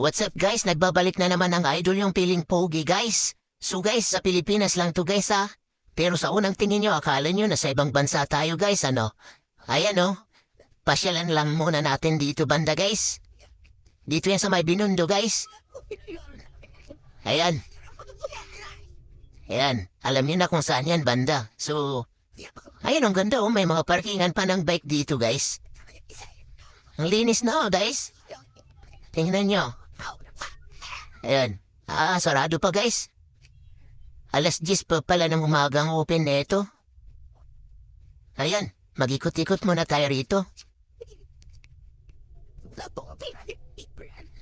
What's up guys? Nagbabalik na naman ang idol yung piling pogi guys. So guys, sa Pilipinas lang to guys ha. Pero sa unang tingin nyo, akala nyo na sa ibang bansa tayo guys ano. Ayan o. Pasyalan lang muna natin dito banda guys. Dito yan sa may binundo guys. Ayan. Ayan. Alam niyo na kung saan yan banda. So, ayan ang ganda oh. May mga parkingan pa ng bike dito guys. Ang linis na oh guys. Tingnan nyo. Ayan. Ah, sarado pa guys. Alas 10 pa pala ng umagang open na ito. Ayan, mag-ikot-ikot muna tayo rito.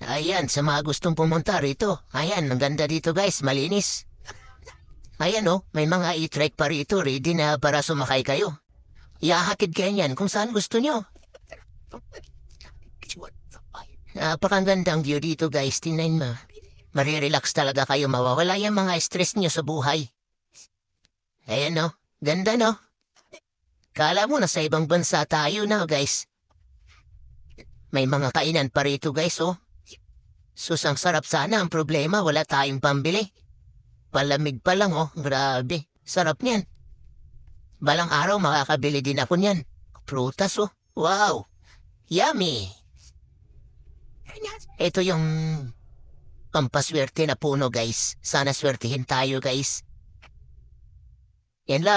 Ayan, sa mga gustong pumunta rito. Ayan, ang ganda dito guys, malinis. Ayan oh, may mga e-trike pa rito, ready na para sumakay kayo. Iahakid kayo yan kung saan gusto nyo. Napakagandang view dito guys, tingnan mo. Marirelax talaga kayo, mawawala yung mga stress nyo sa buhay. Ayan no, ganda no. Kala mo na sa ibang bansa tayo na guys. May mga kainan pa rito guys oh. Sus, ang sarap sana ang problema, wala tayong pambili. Palamig pa lang oh, grabe. Sarap niyan. Balang araw makakabili din ako niyan. Prutas oh, wow. Yummy. Ito yung pampaswerte na puno guys. Sana swertihin tayo guys. Yan lang.